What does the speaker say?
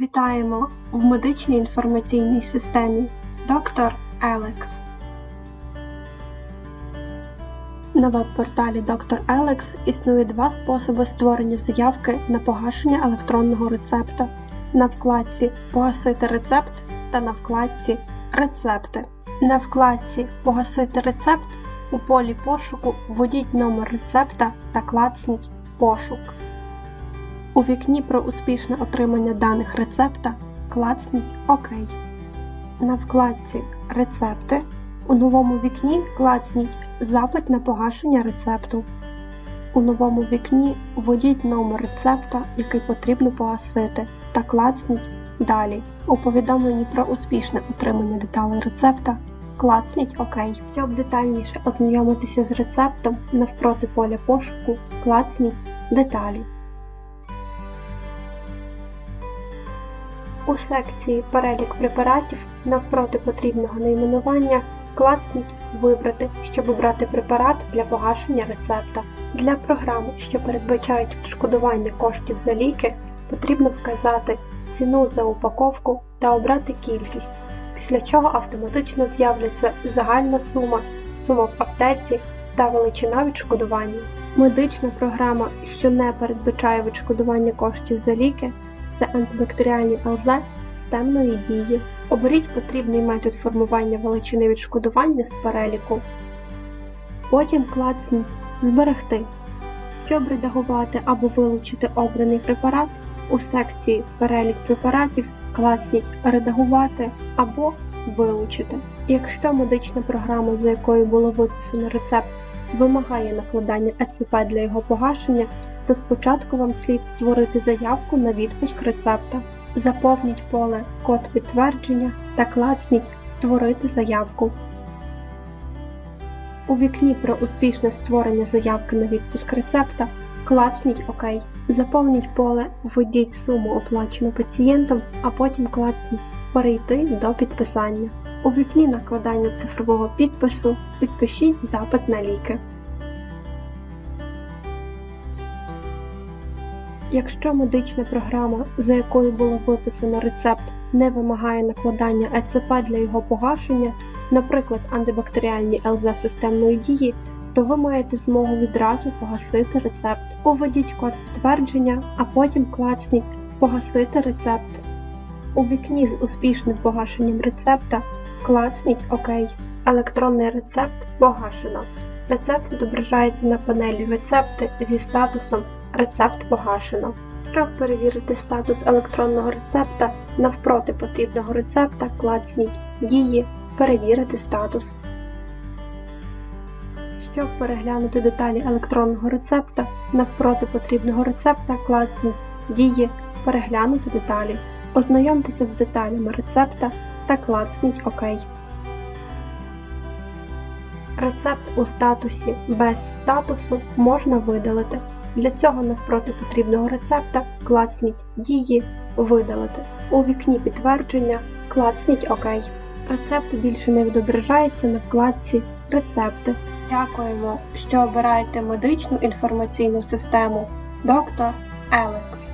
Вітаємо в медичній інформаційній системі Доктор Елекс. На веб-порталі Доктор Елекс існує два способи створення заявки на погашення електронного рецепта на вкладці Погасити рецепт та на вкладці Рецепти. На вкладці Погасити рецепт у полі пошуку введіть номер рецепта та клацніть Пошук. У вікні про успішне отримання даних рецепта клацніть ОК. На вкладці Рецепти у новому вікні клацніть Запит на погашення рецепту. У новому вікні введіть номер рецепта, який потрібно погасити, та клацніть Далі. У повідомленні про успішне отримання деталей рецепта клацніть ОК. Щоб детальніше ознайомитися з рецептом навпроти поля пошуку, клацніть Деталі. У секції Перелік препаратів навпроти потрібного найменування клацніть Вибрати, щоб обрати препарат для погашення рецепта. Для програм, що передбачають відшкодування коштів за ліки, потрібно вказати ціну за упаковку та обрати кількість, після чого автоматично з'являться загальна сума, сума в аптеці та величина відшкодування. Медична програма, що не передбачає відшкодування коштів за ліки, це антибактеріальні ЛЗ системної дії. Оберіть потрібний метод формування величини відшкодування з переліку. Потім клацніть Зберегти. Щоб редагувати або вилучити обраний препарат, у секції Перелік препаратів клацніть Редагувати або Вилучити. Якщо медична програма, за якою було виписано рецепт, вимагає накладання ЕЦП для його погашення, то спочатку вам слід створити заявку на відпуск рецепта. Заповніть поле Код підтвердження та клацніть Створити заявку. У вікні про успішне створення заявки на відпуск рецепта клацніть ОК. Заповніть поле Введіть суму оплачену пацієнтом, а потім клацніть Перейти до підписання. У вікні накладання цифрового підпису підпишіть запит на ліки. Якщо медична програма, за якою було виписано рецепт, не вимагає накладання ЕЦП для його погашення, наприклад, антибактеріальні ЛЗ системної дії, то ви маєте змогу відразу погасити рецепт. Уведіть код підтвердження, а потім клацніть Погасити рецепт. У вікні з успішним погашенням рецепта клацніть ОК. Електронний рецепт погашено. Рецепт відображається на панелі Рецепти зі статусом Рецепт погашено. Щоб перевірити статус електронного рецепта, навпроти потрібного рецепта клацніть Дії Перевірити статус. Щоб переглянути деталі електронного рецепта, навпроти потрібного рецепта клацніть Дії Переглянути деталі. Ознайомтеся з деталями рецепта та клацніть ОК. Рецепт у статусі без статусу можна видалити. Для цього навпроти потрібного рецепта клацніть Дії Видалити. У вікні підтвердження клацніть ОК. Рецепт більше не відображається на вкладці Рецепти. Дякуємо, що обираєте медичну інформаційну систему Доктор Елекс.